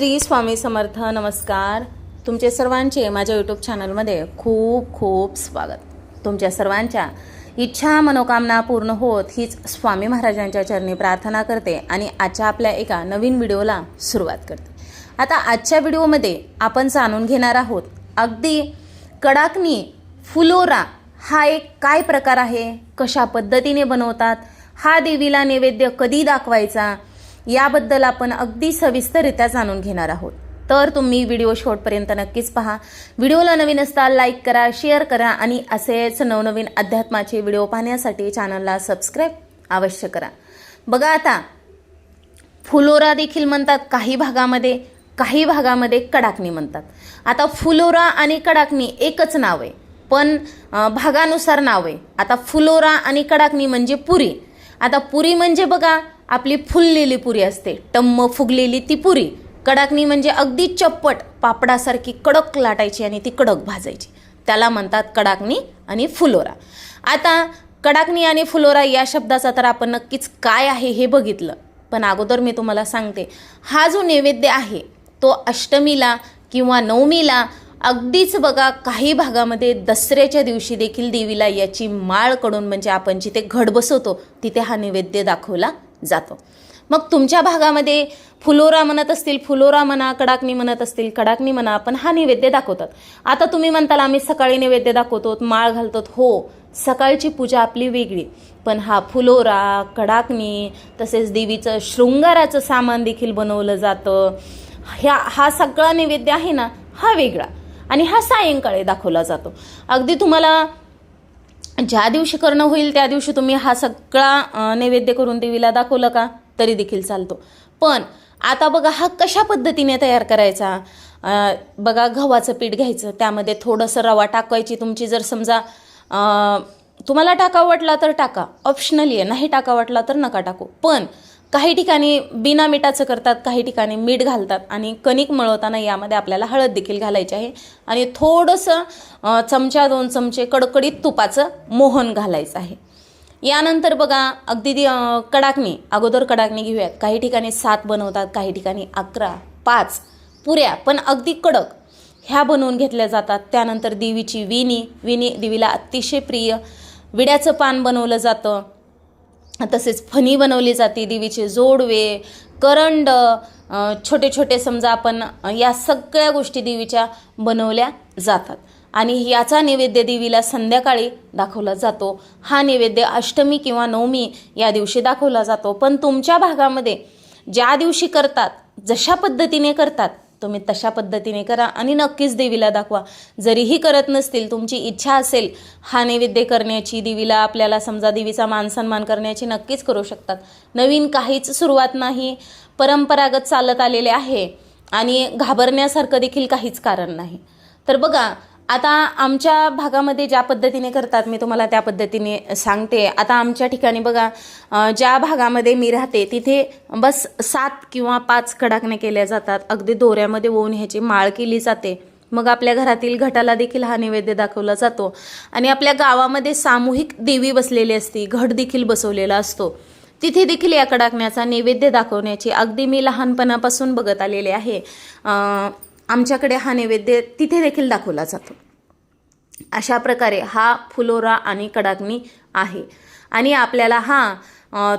श्री स्वामी समर्थ नमस्कार. तुमचे सर्वांचे माझ्या यूट्यूब चॅनलमध्ये खूप खूप स्वागत. तुमच्या सर्वांच्या इच्छा मनोकामना पूर्ण होत हीच स्वामी महाराजांच्या चरणी प्रार्थना करते आणि आजच्या आपल्या एका नवीन व्हिडिओला सुरुवात करते. आता आजच्या व्हिडिओमध्ये आपण जाणून घेणार आहोत अगदी कडाकनी फुलोरा हा एक काय प्रकार आहे? कशा पद्धतीने बनवतात? हा देवीला नैवेद्य कधी दाखवायचा? याबद्दल आपण अगदी सविस्तररित्या जाणून घेणार आहोत. तर तुम्ही व्हिडिओ शेवटपर्यंत नक्कीच पहा. व्हिडिओला नवीन असता लाईक करा शेअर करा आणि असेच नवनवीन अध्यात्माचे व्हिडिओ पाहण्यासाठी चॅनलला सबस्क्राईब अवश्य करा. बघा आता फुलोरा देखील म्हणतात काही भागामध्ये काही भागामध्ये कडाकणी म्हणतात. आता फुलोरा आणि कडाकणी एकच नाव आहे पण भागानुसार नाव आहे. आता फुलोरा आणि कडाकणी म्हणजे पुरी. आता पुरी म्हणजे बघा आपली फुललेली पुरी असते. टम्म फुगलेली ती पुरी. कडाकणी म्हणजे अगदी चप्पट पापडासारखी कडक लाटायची आणि ती कडक भाजायची. त्याला म्हणतात कडाकणी आणि फुलोरा. आता कडाकणी आणि फुलोरा या शब्दाचा तर आपण नक्कीच काय आहे हे बघितलं. पण अगोदर मी तुम्हाला सांगते. हा जो नैवेद्य आहे तो अष्टमीला किंवा नवमीला अगदीच बघा काही भागामध्ये दसऱ्याच्या दिवशी देखील देवीला याची माळकडून म्हणजे आपण जिथे घड बसवतो तिथे हा नैवेद्य दाखवला जातो. मग तुमच्या भागामध्ये फुलोरा म्हणत असतील फुलोरा म्हणा कडाकणी म्हणत असतील कडाकणी म्हणा पण हा नैवेद्य दाखवतात. आता तुम्ही म्हणताल आम्ही सकाळी नैवेद्य दाखवतो माळ घालतो हो सकाळची पूजा आपली वेगळी. पण हा फुलोरा कडाकणी तसेच देवीचं शृंगाराचं सामान देखील बनवलं जातं. ह्या हा सगळा नैवेद्य आहे ना हा वेगळा. आणि हा सायंकाळी दाखवला जातो. अगदी तुम्हाला ज्या दिवशी करणं होईल त्या दिवशी तुम्ही हा सगळा नैवेद्य करून देवीला दाखवलं का? तरी देखील चालतो. पण आता बघा हा कशा पद्धतीने तयार करायचा? बघा गव्हाचं पीठ घ्यायचं त्यामध्ये थोडंसं रवा टाकायची तुमची जर समजा तुम्हाला टाका वाटला तर टाका. ऑप्शनली आहे नाही टाका वाटला तर नका टाकू. पण काही ठिकाणी बिना मिठाचं करतात काही ठिकाणी मीठ घालतात आणि कणिक मळवताना यामध्ये आपल्याला हळद देखील घालायची आहे. आणि थोडंसं चमचा दोन चमचे कडकडीत तुपाचं मोहन घालायचं आहे. यानंतर बघा अगदी कडाकणी अगोदर कडाकणी घेऊयात. काही ठिकाणी सात बनवतात काही ठिकाणी अकरा पाच पुऱ्या पण अगदी कडक. ह्या बनवून घेतल्या जातात. त्यानंतर देवीची विणी विणी देवीला अतिशय प्रिय. विड्याचं पान बनवलं जातं. तसेच फणी बनवली जाते देवीचे जोडवे करंड छोटे छोटे समजा आपण या सगळ्या गोष्टी देवीच्या बनवल्या जातात. आणि याचा नैवेद्य देवीला संध्याकाळी दाखवला जातो. हा नैवेद्य अष्टमी किंवा नवमी या दिवशी दाखवला जातो. पण तुमच्या भागामध्ये ज्या दिवशी करतात जशा पद्धतीने करतात तुम्ही तशा पद्धतीने करा आणि नक्कीच देवीला दाखवा. जरीही करत नसतील तुमची इच्छा असेल हा नैवेद्य करण्याची देवीला आपल्याला समजा देवीचा मान सन्मान करण्याची नक्कीच करू शकतात. नवीन काहीच सुरुवात नाही परंपरागत चालत आलेले आहे आणि घाबरण्यासारखं देखील काहीच कारण नाही. तर बघा आता आमच्या भागामध्ये ज्या पद्धतीने करतात मी तुम्हाला त्या पद्धतीने सांगते. आता आमच्या ठिकाणी बघा ज्या भागामध्ये मी राहते तिथे बस सात किंवा पाच कडाकण्या केल्या जातात. अगदी दोऱ्यामध्ये ओवून ह्याची माळ केली जाते. मग आपल्या घरातील घटाला देखील हा नैवेद्य दाखवला जातो. आणि आपल्या गावामध्ये सामूहिक देवी बसलेली असते घट देखील बसवलेला असतो. तिथे देखील या कडाकण्याचा नैवेद्य दाखवण्याची अगदी मी लहानपणापासून बघत आलेले आहे. आमच्याकडे हा नैवेद्य तिथे देखील दाखवला जातो. अशा प्रकारे हा फुलोरा आणि कडाकणी आहे. आणि आपल्याला हा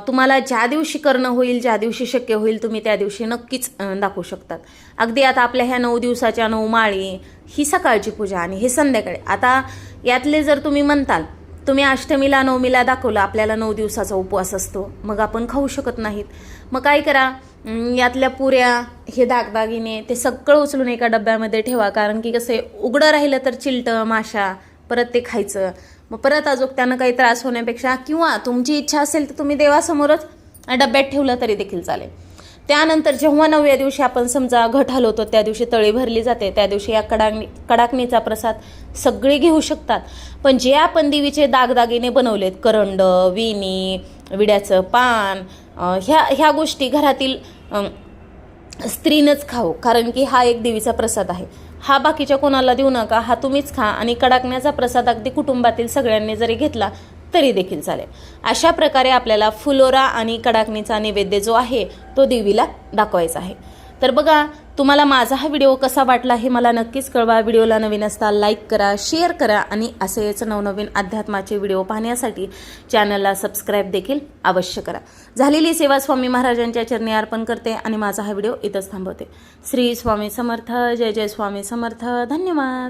तुम्हाला ज्या दिवशी करणं होईल ज्या दिवशी शक्य होईल तुम्ही त्या दिवशी नक्कीच दाखवू शकतात. अगदी आता आपल्या ह्या नऊ दिवसाच्या नऊ माळी ही सकाळची पूजा आणि हे संध्याकाळी. आता यातले जर तुम्ही म्हणताल तुम्ही अष्टमीला नवमीला दाखवलं आपल्याला नऊ दिवसाचा उपवास असतो. मग आपण खाऊ शकत नाहीत. मग काय करा यातल्या पुऱ्या हे दागदागिने ते सगळं उचलून एका डब्यामध्ये ठेवा. कारण की कसं उघडं राहिलं तर चिलटं माशा परत ते खायचं. मग परत अजून त्यानं काही त्रास होण्यापेक्षा किंवा तुमची इच्छा असेल तर तुम्ही देवासमोरच डब्यात ठेवलं तरी देखील चालेल. त्यानंतर जेव्हा नवव्या दिवशी आपण समजा घट हलवतो त्या दिवशी तळी भरली जाते त्या दिवशी या कडाकणी कडाकणीचा प्रसाद सगळे घेऊ शकतात. पण जे आपण देवीचे दागदागिने बनवलेत करंड विणी विड्याचं पान ह्या ह्या गोष्टी घरातील स्त्रीनंच खाऊ कारण की हा एक देवीचा प्रसाद आहे. हा बाकीच्या कोणाला देऊ नका हा तुम्हीच खा आणि कडाकण्याचा प्रसाद अगदी कुटुंबातील सगळ्यांनी जरी घेतला तरी देखील चालेल. अशा प्रकारे आपल्याला फुलोरा आणि कडाकणीचा नैवेद्य जो आहे तो देवीला दाखवायचा आहे. तर बघा तुम्हाला माझा हा व्हिडिओ कसा वाटला हे मला नक्कीच कळवा. व्हिडिओला नवीन असता लाईक करा शेअर करा आणि असेच नवनवीन अध्यात्माचे व्हिडिओ पाहण्यासाठी चॅनलला सबस्क्राईब देखील अवश्य करा. झालेली सेवा स्वामी महाराजांच्या चरणी अर्पण करते आणि माझा हा व्हिडिओ इथंच थांबवते. श्री स्वामी समर्थ जय जय स्वामी समर्थ. धन्यवाद.